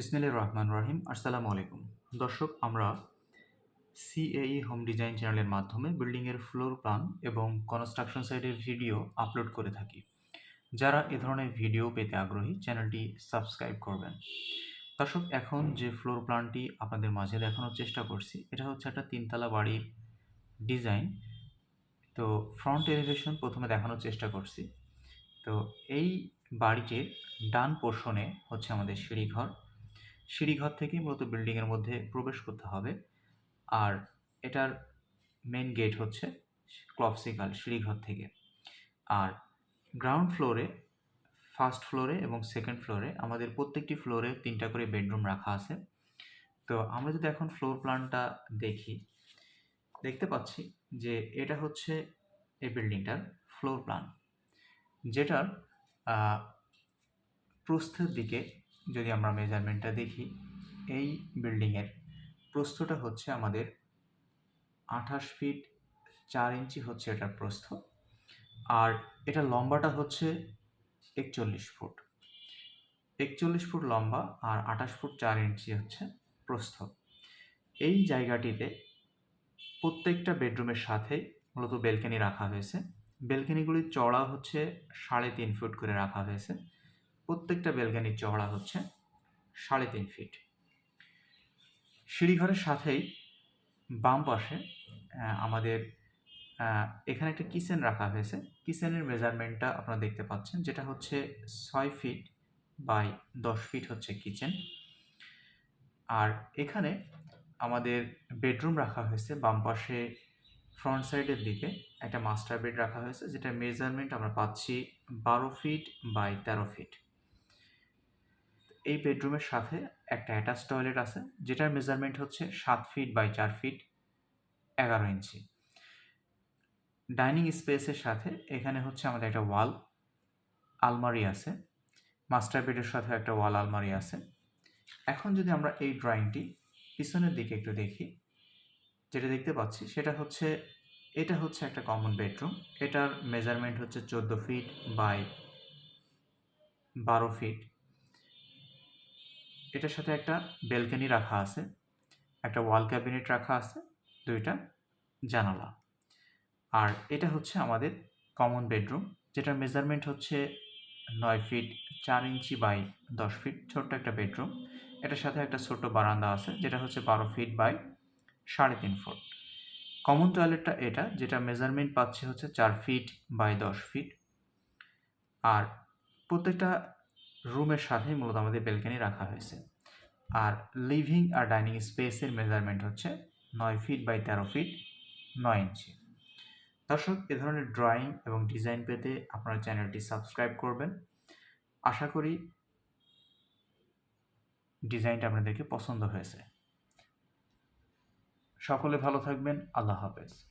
বিসমিল্লাহির রহমান রহিম, আসসালামু আলাইকুম। দর্শক, আমরা সিএই হোম ডিজাইন চ্যানেলের মাধ্যমে বিল্ডিংয়ের ফ্লোর প্ল্যান এবং কনস্ট্রাকশন সাইটের ভিডিও আপলোড করে থাকি। যারা এ ধরনের ভিডিও পেতে আগ্রহী চ্যানেলটি সাবস্ক্রাইব করবেন। দর্শক, এখন যে ফ্লোর প্ল্যানটি আপনাদের মাঝে দেখানোর চেষ্টা করছি, এটা হচ্ছে একটা তিনতলা বাড়ির ডিজাইন তো ফ্রন্ট এলিভেশন প্রথমে দেখানোর চেষ্টা করছি। তো এই বাড়িটির ডান পোর্শনে হচ্ছে আমাদের সিঁড়িঘর। সিঁড়িঘর থেকে মূলত বিল্ডিংয়ের মধ্যে প্রবেশ করতে হবে। আর এটার মেন গেট হচ্ছে ক্লপসিকাল সিঁড়িঘর থেকে। আর গ্রাউন্ড ফ্লোরে ফার্স্ট ফ্লোরে এবং সেকেন্ড ফ্লোরে আমাদের প্রত্যেকটি ফ্লোরে তিনটা করে বেডরুম রাখা আছে। তো আমরা যদি এখন ফ্লোর প্ল্যানটা দেখি, দেখতে পাচ্ছি যে এটা হচ্ছে এই বিল্ডিংটার ফ্লোর প্ল্যান যেটার প্রস্থের দিকে যদি আমরা মেজারমেন্টটা দেখি, এই বিল্ডিংয়ের প্রস্থটা হচ্ছে আমাদের আঠাশ ফিট চার ইঞ্চি হচ্ছে এটার প্রস্থ, আর এটা লম্বাটা হচ্ছে একচল্লিশ ফুট। একচল্লিশ ফুট লম্বা আর আঠাশ ফুট চার ইঞ্চি হচ্ছে প্রস্থ। এই জায়গাটিতে প্রত্যেকটা বেডরুমের সাথেই মূলত বেলকনি রাখা হয়েছে। বেলকনিগুলির চড়া হচ্ছে সাড়ে তিন ফুট করে রাখা হয়েছে। প্রত্যেকটা বেলকনির চওড়া হচ্ছে সাড়ে তিন ফিট সিঁড়িঘরের সাথেই বাম পাশে আমাদের এখানে একটা কিচেন রাখা হয়েছে। কিচেনের মেজারমেন্টটা আপনারা দেখতে পাচ্ছেন, যেটা হচ্ছে ছয় ফিট বাই দশ ফিট হচ্ছে কিচেন। আর এখানে আমাদের বেডরুম রাখা হয়েছে, বাম পাশে ফ্রন্ট সাইডের দিকে একটা মাস্টার বেড রাখা হয়েছে যেটা মেজারমেন্ট আমরা পাচ্ছি বারো ফিট বাই তেরো ফিট এই বেডরুমের সাথে একটা অ্যাটাচ টয়লেট আছে, যেটার মেজারমেন্ট হচ্ছে সাত ফিট বাই চার ফিট এগারো ইঞ্চি। ডাইনিং স্পেসের সাথে এখানে হচ্ছে আমাদের একটা ওয়াল আলমারি আছে, মাস্টার বেডের সাথে একটা ওয়াল আলমারি আছে। এখন যদি আমরা এই ড্রয়িংটি পিছনের দিকে একটু দেখি, যেটা দেখতে পাচ্ছি সেটা হচ্ছে, এটা হচ্ছে একটা কমন বেডরুম। এটার মেজারমেন্ট হচ্ছে চোদ্দ ফিট বাই বারো ফিট। এটার সাথে একটা বেলকনি রাখা আছে, একটা ওয়াল ক্যাবিনেট রাখা আছে, দুইটা জানালা। আর এটা হচ্ছে আমাদের কমন বেডরুম, যেটার মেজারমেন্ট হচ্ছে নয় ফিট চার ইঞ্চি বাই দশ ফিট ছোট্ট একটা বেডরুম। এটার সাথে একটা ছোট্ট বারান্দা আছে, যেটা হচ্ছে বারো ফিট বাই সাড়ে তিন ফুট। কমন টয়লেটটা এটা, যেটা মেজারমেন্ট পাচ্ছে হচ্ছে চার ফিট বাই দশ ফিট। আর প্রত্যেকটা রুমের সাথেই মূলত আমাদের বেলকনি রাখা হয়েছে। আর লিভিং আর ডাইনিং স্পেসের মেজারমেন্ট হচ্ছে নয় ফিট বাই তেরো ফিট নয় ইঞ্চি দর্শক, এ ধরনের ড্রয়িং এবং ডিজাইন পেতে আপনারা চ্যানেলটি সাবস্ক্রাইব করবেন। আশা করি ডিজাইনটা আপনাদেরকে পছন্দ হয়েছে। সকলে ভালো থাকবেন, আল্লাহ হাফেজ।